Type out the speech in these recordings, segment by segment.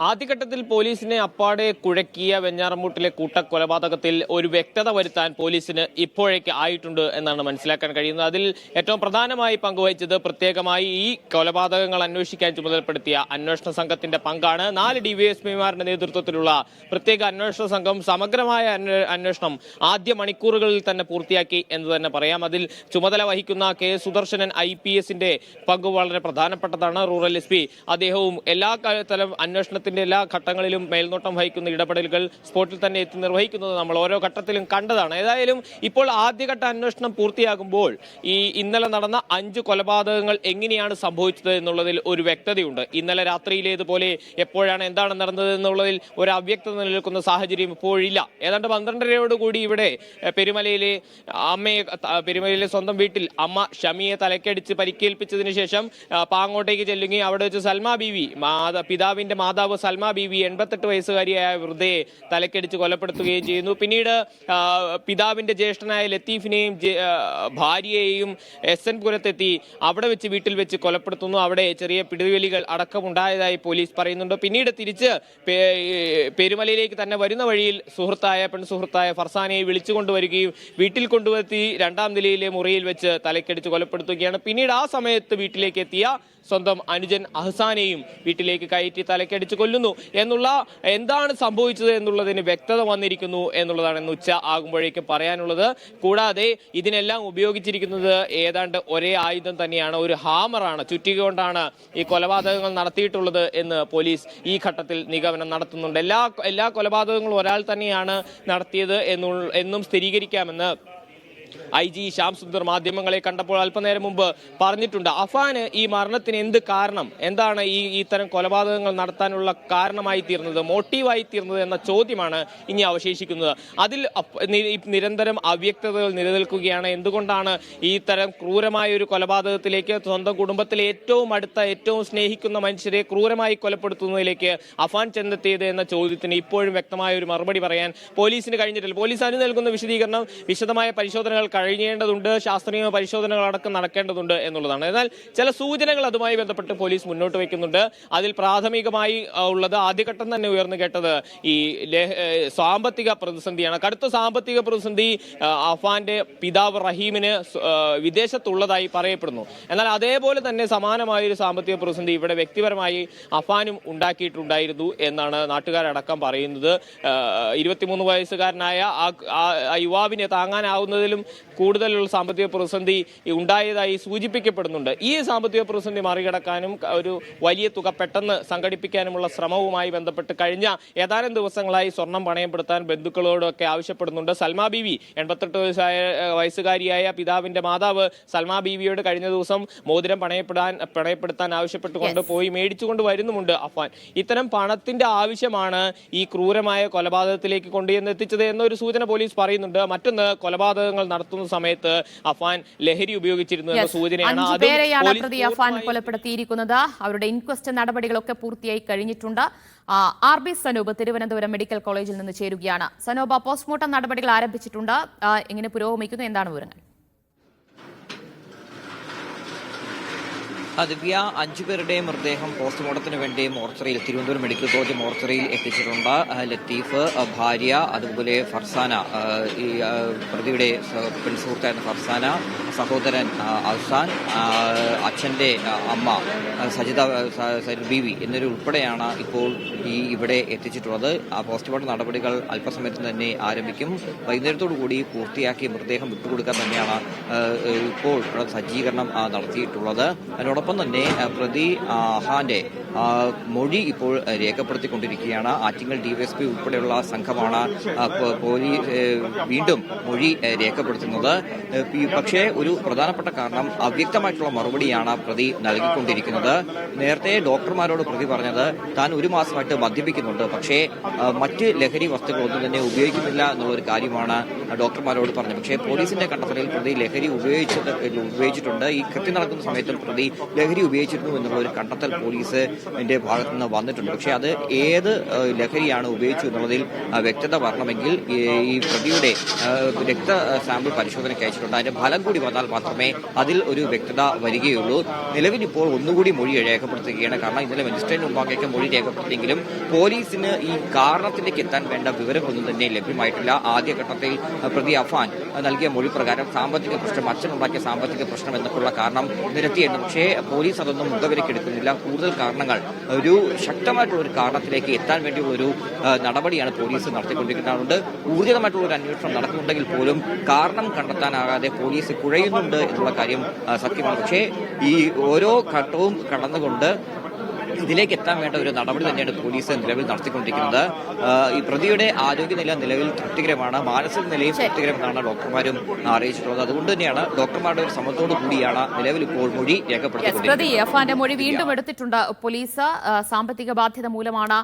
ആദ്യഘട്ടത്തിൽ പോലീസിനെ അപ്പാടെ കുഴക്കിയ വെഞ്ഞാറമൂട്ടിലെ കൂട്ടക്കൊലപാതകത്തിൽ ഒരു വ്യക്തത വരുത്താൻ പോലീസിന് ഇപ്പോഴേക്ക് ആയിട്ടുണ്ട് എന്നാണ് മനസ്സിലാക്കാൻ കഴിയുന്നത്. അതിൽ ഏറ്റവും പ്രധാനമായി പങ്കുവഹിച്ചത് പ്രത്യേകമായി ഈ കൊലപാതകങ്ങൾ അന്വേഷിക്കാൻ ചുമതലപ്പെടുത്തിയ അന്വേഷണ സംഘത്തിന്റെ പങ്കാണ്. നാല് ഡിവൈഎസ്പിമാരുടെ നേതൃത്വത്തിലുള്ള പ്രത്യേക അന്വേഷണ സംഘം സമഗ്രമായ അന്വേഷണം ആദ്യ മണിക്കൂറുകളിൽ തന്നെ പൂർത്തിയാക്കി എന്ന് തന്നെ പറയാം. അതിൽ ചുമതല വഹിക്കുന്ന കെ സുദർശനൻ ഐ പി എസിന്റെ പങ്ക് വളരെ പ്രധാനപ്പെട്ടതാണ്. റൂറൽ എസ് പി അദ്ദേഹവും എല്ലാ തലം അന്വേഷണത്തിന്റെ എല്ലാ ഘട്ടങ്ങളിലും മേൽനോട്ടം വഹിക്കുന്ന ഇടപെടലുകൾ സ്പോട്ടിൽ തന്നെ എത്തി നിർവഹിക്കുന്നത് നമ്മൾ ഓരോ ഘട്ടത്തിലും കണ്ടതാണ്. ഏതായാലും ഇപ്പോൾ ആദ്യഘട്ട അന്വേഷണം പൂർത്തിയാകുമ്പോൾ ഈ ഇന്നലെ നടന്ന അഞ്ച് കൊലപാതകങ്ങൾ എങ്ങനെയാണ് സംഭവിച്ചത് എന്നുള്ളതിൽ ഒരു വ്യക്തതയുണ്ട്. ഇന്നലെ രാത്രിയിലേതുപോലെ എപ്പോഴാണ് എന്താണ് നടന്നത് എന്നുള്ളതിൽ ഒരു അവ്യക്തത നിലനിൽക്കുന്ന സാഹചര്യം ഇപ്പോഴില്ല. ഏതാണ്ട് പന്ത്രണ്ടരയോടുകൂടി ഇവിടെ പെരുമലയിലെ അമ്മയെ പെരുമലയിലെ സ്വന്തം വീട്ടിൽ അമ്മ ഷമിയെ തലക്കടിച്ച് പരിക്കേൽപ്പിച്ചതിന് ശേഷം പാങ്ങോട്ടേക്ക് ചെല്ലുകയും അവിടെ വെച്ച് സൽമാ ബീവി മാതാ പിതാവിന്റെ മാതാവ് സൽമാ ബീവി എൺപത്തെട്ട് വയസ്സുകാരിയായ വൃദ്ധയെ തലക്കടിച്ച് കൊലപ്പെടുത്തുകയും ചെയ്യുന്നു. പിന്നീട് പിതാവിന്റെ ജ്യേഷ്ഠനായ ലത്തീഫിനെയും ഭാര്യയെയും എസ് എൻ പുരത്തെത്തി അവിടെ വെച്ച് വീട്ടിൽ വെച്ച് കൊലപ്പെടുത്തുന്നു. അവിടെ ചെറിയ പിടിവലികൾ അടക്കമുണ്ടായതായി പോലീസ് പറയുന്നുണ്ട്. പിന്നീട് തിരിച്ച് പെരുമലയിലേക്ക് തന്നെ വരുന്ന വഴിയിൽ സുഹൃത്തായ പെൺ സുഹൃത്തായ ഫർസാനയെ വിളിച്ചു കൊണ്ടുവരികയും വീട്ടിൽ കൊണ്ടുവരുത്തി രണ്ടാം നിലയിലെ മുറിയിൽ വെച്ച് തലക്കടിച്ച് കൊലപ്പെടുത്തുകയാണ്. പിന്നീട് ആ സമയത്ത് വീട്ടിലേക്ക് എത്തിയ സ്വന്തം അനുജൻ അഹ്സാനെയും വീട്ടിലേക്ക് കയറ്റി തലക്കടിച്ച് കൊല്ലുന്നു എന്നുള്ള എന്താണ് സംഭവിച്ചത് എന്നുള്ളതിന് വ്യക്തത വന്നിരിക്കുന്നു എന്നുള്ളതാണ് ഇന്ന് ഉച്ച ആകുമ്പോഴേക്കും പറയാനുള്ളത്. കൂടാതെ ഇതിനെല്ലാം ഉപയോഗിച്ചിരിക്കുന്നത് ഏതാണ്ട് ഒരേ ആയുധം തന്നെയാണ് ഒരു ഹാമറാണ്. ചുറ്റിക കൊണ്ടാണ് ഈ കൊലപാതകങ്ങൾ നടത്തിയിട്ടുള്ളത് എന്ന് പോലീസ് ഈ ഘട്ടത്തിൽ നിഗമനം നടത്തുന്നുണ്ട്. എല്ലാ എല്ലാ കൊലപാതകങ്ങളും ഒരാൾ തന്നെയാണ് നടത്തിയത് എന്നും സ്ഥിരീകരിക്കാമെന്ന് ഐ ജി ശ്യാം സുന്ദർ മാധ്യമങ്ങളെ കണ്ടപ്പോൾ അല്പനേരം മുമ്പ് പറഞ്ഞിട്ടുണ്ട്. അഫാന് ഈ മരണത്തിന് എന്ത് കാരണം? എന്താണ് ഈ ഇത്തരം കൊലപാതകങ്ങൾ നടത്താനുള്ള കാരണമായി തീർന്നത് മോട്ടീവായി തീർന്നത് എന്ന ചോദ്യമാണ് ഇനി അവശേഷിക്കുന്നത്. അതിൽ നിരന്തരം അവ്യക്തതകൾ നിലനിൽക്കുകയാണ്. എന്തുകൊണ്ടാണ് ഈ തരം ക്രൂരമായ ഒരു കൊലപാതകത്തിലേക്ക് സ്വന്തം കുടുംബത്തിലെ ഏറ്റവും അടുത്ത ഏറ്റവും സ്നേഹിക്കുന്ന മനുഷ്യരെ ക്രൂരമായി കൊലപ്പെടുത്തുന്നതിലേക്ക് അഫാൻ ചെന്നെത്തിയത് എന്ന ചോദ്യത്തിന് ഇപ്പോഴും വ്യക്തമായ ഒരു മറുപടി പറയാൻ പോലീസിന് കഴിഞ്ഞിട്ടില്ല. പോലീസ് അനു നൽകുന്ന വിശദീകരണം വിശദമായ പരിശോധനകൾ കഴിയേണ്ടതുണ്ട് ശാസ്ത്രീയ പരിശോധനകൾ അടക്കം നടക്കേണ്ടതുണ്ട് എന്നുള്ളതാണ്. എന്നാൽ ചില സൂചനകൾ അതുമായി ബന്ധപ്പെട്ട് പോലീസ് മുന്നോട്ട് വയ്ക്കുന്നുണ്ട്. അതിൽ പ്രാഥമികമായി ഉള്ളത് ആദ്യഘട്ടം തന്നെ ഉയർന്നു കേട്ടത് ഈ സാമ്പത്തിക പ്രതിസന്ധിയാണ്. കടുത്ത സാമ്പത്തിക പ്രതിസന്ധി അഫാന്റെ പിതാവ് റഹീമിന് വിദേശത്തുള്ളതായി പറയപ്പെടുന്നു. എന്നാൽ അതേപോലെ തന്നെ സമാനമായ ഒരു സാമ്പത്തിക പ്രതിസന്ധി ഇവിടെ വ്യക്തിപരമായി അഫാനും ഉണ്ടാക്കിയിട്ടുണ്ടായിരുന്നു എന്നാണ് നാട്ടുകാരടക്കം പറയുന്നത്. ഇരുപത്തിമൂന്ന് വയസ്സുകാരനായ ആ യുവാവിനെ താങ്ങാനാവുന്നതിലും കൂടുതലുള്ള സാമ്പത്തിക പ്രതിസന്ധി ഉണ്ടായതായി സൂചിപ്പിക്കപ്പെടുന്നുണ്ട്. ഈ സാമ്പത്തിക പ്രതിസന്ധി മറികടക്കാനും ഒരു വലിയ തുക പെട്ടെന്ന് സംഘടിപ്പിക്കാനുമുള്ള ശ്രമവുമായി ബന്ധപ്പെട്ട് കഴിഞ്ഞ ഏതാനും ദിവസങ്ങളായി സ്വർണം പണയപ്പെടുത്താൻ ബന്ധുക്കളോടൊക്കെ ആവശ്യപ്പെടുന്നുണ്ട്. സൽമാ ബീവി എൺപത്തെട്ട് വയസ്സായ വയസ്സുകാരിയായ പിതാവിന്റെ മാതാവ് സൽമാ ബീവിയോട് കഴിഞ്ഞ ദിവസം മോതിരം പണയപ്പെടാൻ പണയപ്പെടുത്താൻ ആവശ്യപ്പെട്ടുകൊണ്ട് പോയി മേടിച്ചുകൊണ്ട് വരുന്നുമുണ്ട് അഫ്വാൻ. ഇത്തരം പണത്തിന്റെ ആവശ്യമാണ് ഈ ക്രൂരമായ കൊലപാതകത്തിലേക്ക് കൊണ്ടുചെന്ന് എത്തിച്ചത് എന്നൊരു സൂചന പോലീസ് പറയുന്നുണ്ട്. മറ്റൊന്ന് കൊലപാതകങ്ങൾ നടത്തുന്ന സമയത്ത് അഫാൻ ലഹരി ഉപയോഗിച്ചിരുന്നു എന്ന സൂചനയാണ്. പ്രതി അഫാൻ കൊലപ്പെടുത്തിയിരിക്കുന്നത്. അവരുടെ ഇൻക്വസ്റ്റ് നടപടികളൊക്കെ പൂർത്തിയായി കഴിഞ്ഞിട്ടുണ്ട്. R B Sanoop Thiruvananthapuram medical കോളേജിൽ നിന്ന് ചേരുകയാണ്. സനോബ പോസ്റ്റ്മോർട്ടം നടപടികൾ ആരംഭിച്ചിട്ടുണ്ട്. എങ്ങനെ പുരോഗമിക്കുന്നു? എന്താണ് വിവരങ്ങൾ? ദിവ്യ അഞ്ചു പേരുടെയും മൃതദേഹം പോസ്റ്റ്മോർട്ടത്തിന് വേണ്ടി മോർച്ചറിയിൽ തിരുവനന്തപുരം മെഡിക്കൽ കോളേജ് മോർച്ചറിയിൽ എത്തിച്ചിട്ടുണ്ട്. ലത്തീഫ് ഭാര്യ അതുപോലെ ഫർസാന ഈ പ്രതിയുടെ പെൺസുഹൃത്തായിരുന്ന ഫർസാന സഹോദരൻ അഹ്സാൻ ആ, അമ്മ സജിത ബീവി എന്നിവർ ഇപ്പോൾ ഈ ഇവിടെ എത്തിച്ചിട്ടുള്ളത്. ആ പോസ്റ്റ്മോർട്ടം നടപടികൾ അല്പസമയത്ത് തന്നെ ആരംഭിക്കും. വൈകുന്നേരത്തോടു കൂടി പൂർത്തിയാക്കി മൃതദേഹം വിട്ടുകൊടുക്കാൻ തന്നെയാണ് ഇപ്പോൾ സജ്ജീകരണം നടത്തിയിട്ടുള്ളത്. അതിനോടൊപ്പം തന്നെ പ്രതി ആ, മൊഴി ഇപ്പോൾ രേഖപ്പെടുത്തിക്കൊണ്ടിരിക്കുകയാണ്. ആറ്റിങ്ങൽ ഡിവൈഎസ്പി ഉൾപ്പെടെയുള്ള സംഘമാണ് പോലീസ് വീണ്ടും മൊഴി രേഖപ്പെടുത്തുന്നത്. പക്ഷേ ഒരു പ്രധാനപ്പെട്ട കാരണം അവ്യക്തമായിട്ടുള്ള മറുപടിയാണ് പ്രതി നൽകിക്കൊണ്ടിരിക്കുന്നത്. നേരത്തെ ഡോക്ടർമാരോട് പ്രതി പറഞ്ഞത് താൻ ഒരു മാസമായിട്ട് മദ്യപിക്കുന്നുണ്ട്. പക്ഷേ മറ്റ് ലഹരി വസ്തുക്കളൊന്നും തന്നെ ഉപയോഗിക്കുന്നില്ല എന്നുള്ളൊരു കാര്യമാണ് ഡോക്ടർമാരോട് പറഞ്ഞത്. പക്ഷേ പോലീസിന്റെ കണ്ടെത്തലിൽ പ്രതി ലഹരി ഉപയോഗിച്ചത് ഉപയോഗിച്ചിട്ടുണ്ട്. ഈ കൃത്യം നടക്കുന്ന സമയത്തും പ്രതി ലഹരി ഉപയോഗിച്ചിരുന്നു എന്നുള്ള ഒരു കണ്ടെത്തൽ പോലീസ് പോലീസിന്റെ ഭാഗത്തു നിന്ന് വന്നിട്ടുണ്ട്. പക്ഷേ അത് ഏത് ലഹരിയാണ് ഉപയോഗിച്ചു എന്നുള്ളതിൽ വ്യക്തത വരണമെങ്കിൽ ഈ പ്രതിയുടെ രക്ത സാമ്പിൾ പരിശോധനയ്ക്ക് അയച്ചിട്ടുണ്ട്. അതിന്റെ ഫലം കൂടി വന്നാൽ മാത്രമേ അതിൽ ഒരു വ്യക്തത വരികയുള്ളൂ. നിലവിൽ ഇപ്പോൾ ഒന്നുകൂടി മൊഴി രേഖപ്പെടുത്തുകയാണ്. കാരണം ഇന്നലെ മജിസ്ട്രേറ്റ് മുമ്പാകേക്ക് മൊഴി രേഖപ്പെടുത്തിയെങ്കിലും പോലീസിന് ഈ കാരണത്തിലേക്ക് എത്താൻ വേണ്ട വിവരമൊന്നും തന്നെ ലഭ്യമായിട്ടില്ല. ആദ്യഘട്ടത്തിൽ പ്രതി അഫാൻ നൽകിയ മൊഴി പ്രകാരം സാമ്പത്തിക പ്രശ്നം അച്ഛനുണ്ടാക്കിയ സാമ്പത്തിക പ്രശ്നം എന്നൊക്കെയുള്ള കാരണം നിരത്തിയിരുന്നു പക്ഷേ പോലീസ് അതൊന്നും മുഖവിലക്കെടുക്കുന്നില്ല കൂടുതൽ കാരണങ്ങൾ ഒരു ശക്തമായിട്ടുള്ള ഒരു കാരണത്തിലേക്ക് എത്താൻ വേണ്ടിയുള്ള ഒരു നടപടിയാണ് പോലീസ് നടത്തിക്കൊണ്ടിരിക്കുന്നത് അതുകൊണ്ട് ഊർജിതമായിട്ടുള്ള ഒരു അന്വേഷണം നടക്കുന്നുണ്ടെങ്കിൽ പോലും കാരണം കണ്ടെത്താനാകാതെ പോലീസ് കുഴയുന്നുണ്ട് എന്നുള്ള കാര്യം സത്യമാണ്. പക്ഷേ ഈ ഓരോ ഘട്ടവും കടന്നുകൊണ്ട് ഇതിലേക്ക് എത്താൻ വേണ്ട ഒരു നടപടി തന്നെയാണ് പോലീസ് നിലവിൽ നടത്തിക്കൊണ്ടിരിക്കുന്നത്. ഈ പ്രതിയുടെ ആരോഗ്യനില നിലവിൽ തൃപ്തികരമാണ്. മാനസിക നിലയും തൃപ്തികരമെന്നാണ് ഡോക്ടർമാരും അറിയിച്ചിട്ടുള്ളത്. അതുകൊണ്ട് തന്നെയാണ് ഡോക്ടർമാരുടെ ഒരു ശ്രമത്തോടു കൂടിയാണ് നിലവിൽ ഇപ്പോൾ മൊഴി അഫാന്റെ മൊഴി വീണ്ടും എടുത്തിട്ടുണ്ട്. പോലീസ് സാമ്പത്തിക ബാധ്യത മൂലമാണ്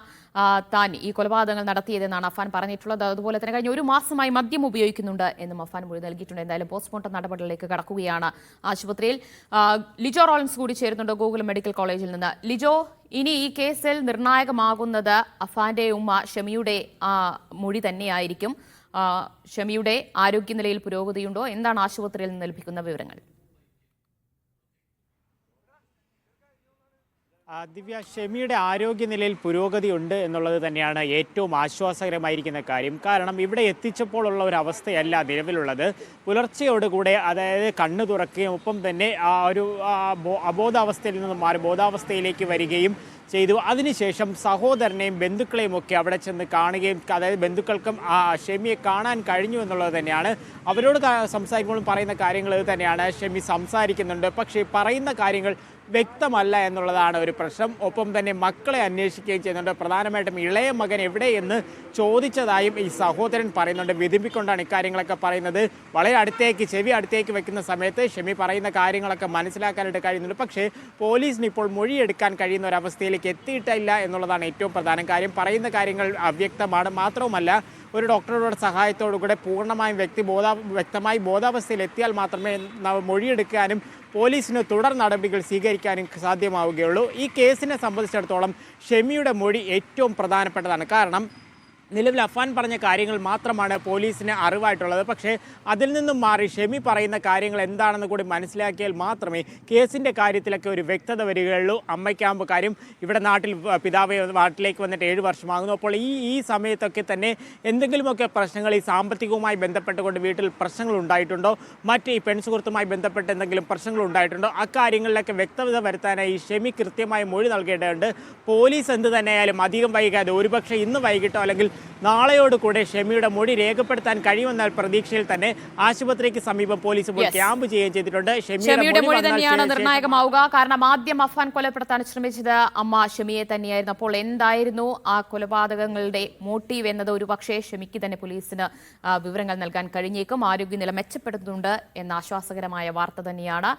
താൻ ഈ കൊലപാതകങ്ങൾ നടത്തിയതെന്നാണ് അഫാൻ പറഞ്ഞിട്ടുള്ളത്. അതുപോലെ തന്നെ കഴിഞ്ഞ ഒരു മാസമായി മദ്യം ഉപയോഗിക്കുന്നുണ്ട് എന്നും അഫാൻ മൊഴി നൽകിയിട്ടുണ്ട്. എന്തായാലും പോസ്റ്റ്മോർട്ടം നടപടികളിലേക്ക് കടക്കുകയാണ് ആശുപത്രിയിൽ. ലിജോ റോളൻസ് കൂടി ചേരുന്നുണ്ട് ഗൂഗിൾ മെഡിക്കൽ കോളേജിൽ നിന്ന്. ലിജോ ഇനി ഈ കേസിൽ നിർണായകമാകുന്നത് അഫാന്റെ ഉമ്മ ഷമിയുടെ മൊഴി തന്നെയായിരിക്കും. ഷമിയുടെ ആരോഗ്യനിലയിൽ പുരോഗതിയുണ്ടോ? എന്താണ് ആശുപത്രിയിൽ നിന്ന് ലഭിക്കുന്ന വിവരങ്ങൾ? ദിവ്യ ഷെമിയുടെ ആരോഗ്യനിലയിൽ പുരോഗതി ഉണ്ട് എന്നുള്ളത് തന്നെയാണ് ഏറ്റവും ആശ്വാസകരമായിരിക്കുന്ന കാര്യം. കാരണം ഇവിടെ എത്തിച്ചപ്പോഴുള്ള ഒരു അവസ്ഥയല്ല നിലവിലുള്ളത്. പുലർച്ചയോടുകൂടെ അതായത് കണ്ണു തുറക്കുകയും ഒപ്പം തന്നെ ആ ഒരു അബോധാവസ്ഥയിൽ നിന്ന് മാറി ബോധാവസ്ഥയിലേക്ക് വരികയും ചെയ്തു. അതിനുശേഷം സഹോദരനെയും ബന്ധുക്കളെയും ഒക്കെ അവിടെ ചെന്ന് കാണുകയും അതായത് ബന്ധുക്കൾക്കും ആ ഷെമിയെ കാണാൻ കഴിഞ്ഞു എന്നുള്ളത് തന്നെയാണ്. അവരോട് സംസാരിക്കുമ്പോഴും പറയുന്ന കാര്യങ്ങൾ തന്നെയാണ്. ഷെമി സംസാരിക്കുന്നുണ്ട്. പക്ഷേ പറയുന്ന കാര്യങ്ങൾ വ്യക്തമല്ല എന്നുള്ളതാണ് ഒരു പ്രശ്നം. ഒപ്പം തന്നെ മക്കളെ അന്വേഷിക്കുകയും ചെയ്യുന്നുണ്ട്. പ്രധാനമായിട്ടും ഇളയ മകൻ എവിടെ എന്ന് ചോദിച്ചതായും ഈ സഹോദരൻ പറയുന്നുണ്ട്. വിധിപ്പിക്കൊണ്ടാണ് ഇക്കാര്യങ്ങളൊക്കെ പറയുന്നത്. വളരെ അടുത്തേക്ക് ചെവി അടുത്തേക്ക് വെക്കുന്ന സമയത്ത് ഷെമി പറയുന്ന കാര്യങ്ങളൊക്കെ മനസ്സിലാക്കാനായിട്ട് കഴിയുന്നുണ്ട്. പക്ഷേ പോലീസിന് ഇപ്പോൾ മൊഴിയെടുക്കാൻ കഴിയുന്ന ഒരു അവസ്ഥയിലേക്ക് എത്തിയിട്ടില്ല എന്നുള്ളതാണ് ഏറ്റവും പ്രധാന കാര്യം. പറയുന്ന കാര്യങ്ങൾ അവ്യക്തമാണ്. മാത്രവുമല്ല ഒരു ഡോക്ടറുടെ സഹായത്തോടു കൂടെ പൂർണമായും വ്യക്തി ബോധാ വ്യക്തമായി ബോധാവസ്ഥയിലെത്തിയാൽ മാത്രമേ മൊഴിയെടുക്കാനും പോലീസിന് തുടർ നടപടികൾ സ്വീകരിക്കാനും സാധ്യമാവുകയുള്ളൂ. ഈ കേസിനെ സംബന്ധിച്ചിടത്തോളം ഷെമിയുടെ മൊഴി ഏറ്റവും പ്രധാനപ്പെട്ടതാണ്. കാരണം നിലവിൽ അഫാൻ പറഞ്ഞ കാര്യങ്ങൾ മാത്രമാണ് പോലീസിന് അറിവായിട്ടുള്ളത്. പക്ഷേ അതിൽ നിന്നും മാറി ഷെമി പറയുന്ന കാര്യങ്ങൾ എന്താണെന്ന് കൂടി മനസ്സിലാക്കിയാൽ മാത്രമേ കേസിന്റെ കാര്യത്തിലൊക്കെ ഒരു വ്യക്തത വരികയുള്ളൂ. അമ്മയ്ക്കാകുമ്പോൾ കാര്യം ഇവിടെ നാട്ടിൽ പിതാവ് നാട്ടിലേക്ക് വന്നിട്ട് ഏഴ് വർഷമാകുന്നു. അപ്പോൾ ഈ ഈ സമയത്തൊക്കെ തന്നെ എന്തെങ്കിലുമൊക്കെ പ്രശ്നങ്ങൾ ഈ സാമ്പത്തികവുമായി ബന്ധപ്പെട്ടുകൊണ്ട് വീട്ടിൽ പ്രശ്നങ്ങൾ ഉണ്ടായിട്ടുണ്ടോ? മറ്റ് ഈ പെൺസുഹൃത്തുമായി ബന്ധപ്പെട്ട് എന്തെങ്കിലും പ്രശ്നങ്ങൾ ഉണ്ടായിട്ടുണ്ടോ? അക്കാര്യങ്ങളിലൊക്കെ വ്യക്തത വരുത്താനായി ഷെമി കൃത്യമായി മൊഴി നൽകേണ്ടതുണ്ട്. പോലീസ് എന്ത് തന്നെയായാലും അധികം വൈകാതെ ഒരുപക്ഷെ ഇന്ന് വൈകിട്ടോ അല്ലെങ്കിൽ നാളെയോട് കൂടെ ഷെമിയുടെ മൊഴി രേഖപ്പെടുത്താൻ കഴിയുമെന്ന പ്രതീക്ഷയിൽ തന്നെ ആശുപത്രിക്ക് സമീപം പോലീസ് ഇപ്പോൾ ക്യാമ്പ് ചെയ്യുകയും ചെയ്തിട്ടുണ്ട്. ഷമിയുടെ മൊഴി തന്നെയാണ് നിർണായകമാവുക. കാരണം ആദ്യം അഫാൻ കൊലപ്പെടുത്താൻ ശ്രമിച്ചത് അമ്മ ഷമിയെ തന്നെയായിരുന്നു. അപ്പോൾ എന്തായിരുന്നു ആ കൊലപാതകങ്ങളുടെ മോട്ടീവ് എന്നത്? ഒരു പക്ഷേ ഷമിക്ക് തന്നെ പോലീസിന് വിവരങ്ങൾ നൽകാൻ കഴിഞ്ഞേക്കും. ആരോഗ്യനില മെച്ചപ്പെടുന്നുണ്ട് എന്ന ആശ്വാസകരമായ വാർത്ത തന്നെയാണ്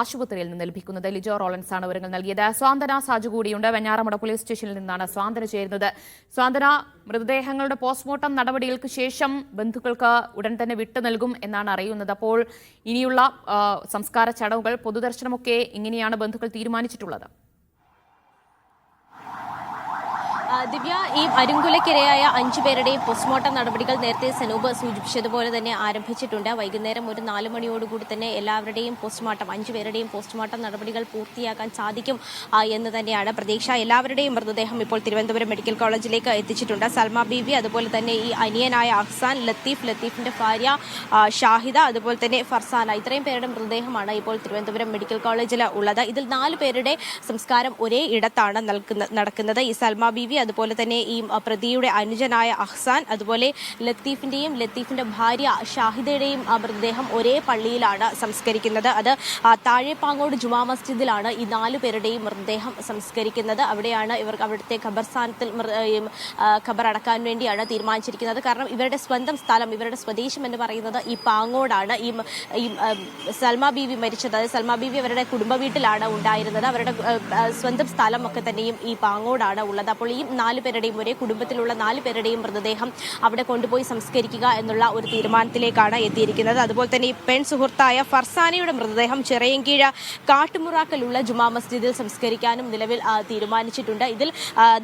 ആശുപത്രിയിൽ നിന്ന് ലഭിക്കുന്നത്. ലിജോ റോളൻസ് ആണ് വിവരങ്ങൾ നൽകിയത്. സ്വാന്തന സാജു കൂടിയുണ്ട്. വെഞ്ഞാറമുട പോലീസ് സ്റ്റേഷനിൽ നിന്നാണ് സ്വാന്തന ചേരുന്നത്. സ്വാന്തന മൃതദേഹങ്ങളുടെ പോസ്റ്റ്മോർട്ടം നടപടികൾക്ക് ശേഷം ബന്ധുക്കൾക്ക് ഉടൻ തന്നെ വിട്ടു നൽകും എന്നാണ് അറിയുന്നത്. അപ്പോൾ ഇനിയുള്ള സംസ്കാര ചടങ്ങുകൾ പൊതുദർശനമൊക്കെ എങ്ങനെയാണ് ബന്ധുക്കൾ തീരുമാനിച്ചിട്ടുള്ളത് ആ, ദിവ്യ ഈ അരുങ്കുലക്കിരയായ അഞ്ചു പേരുടെയും പോസ്റ്റ്മോർട്ടം നടപടികൾ നേരത്തെ സനൂപ് സൂചിപ്പിച്ചതുപോലെ തന്നെ ആരംഭിച്ചിട്ടുണ്ട്. വൈകുന്നേരം ഒരു നാല് മണിയോടുകൂടി തന്നെ എല്ലാവരുടെയും പോസ്റ്റ്മോർട്ടം അഞ്ചു പേരുടെയും പോസ്റ്റ്മോർട്ടം നടപടികൾ പൂർത്തിയാക്കാൻ സാധിക്കും എന്ന് തന്നെയാണ് പ്രതീക്ഷ. എല്ലാവരുടെയും മൃതദേഹം ഇപ്പോൾ തിരുവനന്തപുരം മെഡിക്കൽ കോളേജിലേക്ക് എത്തിച്ചിട്ടുണ്ട്. സൽമ ബീവി അതുപോലെ തന്നെ ഈ അനിയനായ അഹ്സാൻ ലത്തീഫ് ലത്തീഫിന്റെ ഭാര്യ ഷാഹിദ അതുപോലെ തന്നെ ഫർസാന. ഇത്രയും പേരുടെ മൃതദേഹമാണ് ഇപ്പോൾ തിരുവനന്തപുരം മെഡിക്കൽ കോളേജിൽ ഉള്ളത്. ഇതിൽ നാല് പേരുടെ സംസ്കാരം ഒരേ ഇടത്താണ് നടക്കുന്നത്. ഈ സൽമ ബീവി അതുപോലെ തന്നെ ഈ പ്രതിയുടെ അനുജനായ അഹ്സാൻ അതുപോലെ ലത്തീഫിന്റെയും ലത്തീഫിന്റെ ഭാര്യ ഷാഹിദയുടെയും മൃതദേഹം ഒരേ പള്ളിയിലാണ് സംസ്കരിക്കുന്നത്. അത് താഴെപ്പാങ്ങോട് ജുമാ മസ്ജിദിലാണ് ഈ നാലു പേരുടെയും മൃതദേഹം സംസ്കരിക്കുന്നത്. അവിടെയാണ് ഇവർ അവിടുത്തെ ഖബർസ്ഥാനത്തിൽ ഖബർ അടക്കാൻ വേണ്ടിയാണ് തീരുമാനിച്ചിരിക്കുന്നത്. കാരണം ഇവരുടെ സ്വന്തം സ്ഥലം ഇവരുടെ സ്വദേശം എന്ന് പറയുന്നത് ഈ പാങ്ങോടാണ്. ഈ സൽമാ ബീവി മരിച്ചത്. അതായത് സൽമ ബീവി അവരുടെ കുടുംബ വീട്ടിലാണ് ഉണ്ടായിരുന്നത്. അവരുടെ സ്വന്തം സ്ഥലം ഒക്കെ തന്നെയും ഈ പാങ്ങോടാണ് ഉള്ളത്. അപ്പോൾ ഈ നാല് പേരുടെയും ഒരേ കുടുംബത്തിലുള്ള നാല് പേരുടെയും മൃതദേഹം അവിടെ കൊണ്ടുപോയി സംസ്കരിക്കുക എന്നുള്ള ഒരു തീരുമാനത്തിലേക്കാണ് എത്തിയിരിക്കുന്നത്. അതുപോലെ തന്നെ ഈ പെൺ സുഹൃത്തായ ഫർസാനയുടെ മൃതദേഹം ചിറയൻകീഴ കാട്ടുമുറാക്കലുള്ള ജുമാ മസ്ജിദിൽ സംസ്കരിക്കാനും നിലവിൽ തീരുമാനിച്ചിട്ടുണ്ട്. ഇതിൽ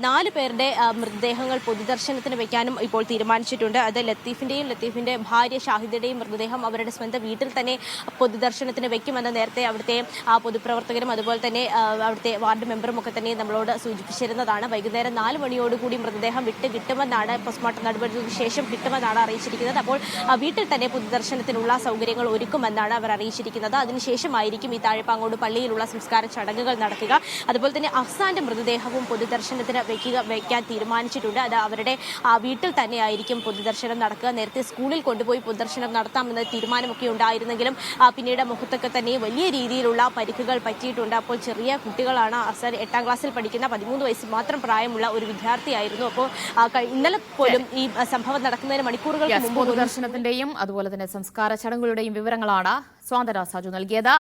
നാല് പേരുടെ മൃതദേഹങ്ങൾ പൊതുദർശനത്തിന് വയ്ക്കാനും ഇപ്പോൾ തീരുമാനിച്ചിട്ടുണ്ട്. അത് ലത്തീഫിന്റെയും ലത്തീഫിന്റെ ഭാര്യ ഷാഹിദയുടെയും മൃതദേഹം അവരുടെ സ്വന്തം വീട്ടിൽ തന്നെ പൊതുദർശനത്തിന് വയ്ക്കുമെന്ന് നേരത്തെ അവിടുത്തെ പൊതുപ്രവർത്തകരും അതുപോലെ തന്നെ അവിടുത്തെ വാർഡ് മെമ്പറും ഒക്കെ തന്നെ നമ്മളോട് സൂചിപ്പിച്ചിരുന്നതാണ്. വൈകുന്നേരം നാല് മണിയോടുകൂടി മൃതദേഹം വിട്ട് കിട്ടുമെന്നാണ് പോസ്റ്റ്മോർട്ടം നടപടികൾക്ക് ശേഷം കിട്ടുമെന്നാണ് അറിയിച്ചിരിക്കുന്നത്. അപ്പോൾ വീട്ടിൽ തന്നെ പൊതുദർശനത്തിനുള്ള സൗകര്യങ്ങൾ ഒരുക്കുമെന്നാണ് അവർ അറിയിച്ചിരിക്കുന്നത്. അതിനുശേഷമായിരിക്കും ഈ താഴെപ്പാങ്ങോട് പള്ളിയിലുള്ള സംസ്കാര ചടങ്ങുകൾ നടക്കുക. അതുപോലെ തന്നെ അഫ്സാന്റെ മൃതദേഹവും പൊതുദർശനത്തിന് വെക്കുക വയ്ക്കാൻ തീരുമാനിച്ചിട്ടുണ്ട്. അത് അവരുടെ വീട്ടിൽ തന്നെയായിരിക്കും പൊതുദർശനം നടക്കുക. നേരത്തെ സ്കൂളിൽ കൊണ്ടുപോയി പൊതുദർശനം നടത്താമെന്ന തീരുമാനമൊക്കെ ഉണ്ടായിരുന്നെങ്കിലും പിന്നീട് മുഖത്തൊക്കെ തന്നെ വലിയ രീതിയിലുള്ള പരിക്കുകൾ പറ്റിയിട്ടുണ്ട്. അപ്പോൾ ചെറിയ കുട്ടികളാണ് അഫ്സാൻ എട്ടാം ക്ലാസ്സിൽ പഠിക്കുന്ന പതിമൂന്ന് വയസ്സ് മാത്രം പ്രായമുള്ള ഒരു വിദ്യാർത്ഥിയായിരുന്നു. അപ്പോൾ ഇന്നലെ പോലും ഈ സംഭവം നടക്കുന്നതിന് മണിക്കൂറുകൾക്ക് യെസ്, മുമ്പ് പോലും പൊതുദർശനത്തിന്റെയും അതുപോലെ തന്നെ സംസ്കാര ചടങ്ങുകളുടെയും വിവരങ്ങളാണ് സ്വാതന്ത്ര്യ സാജു നൽകിയത്.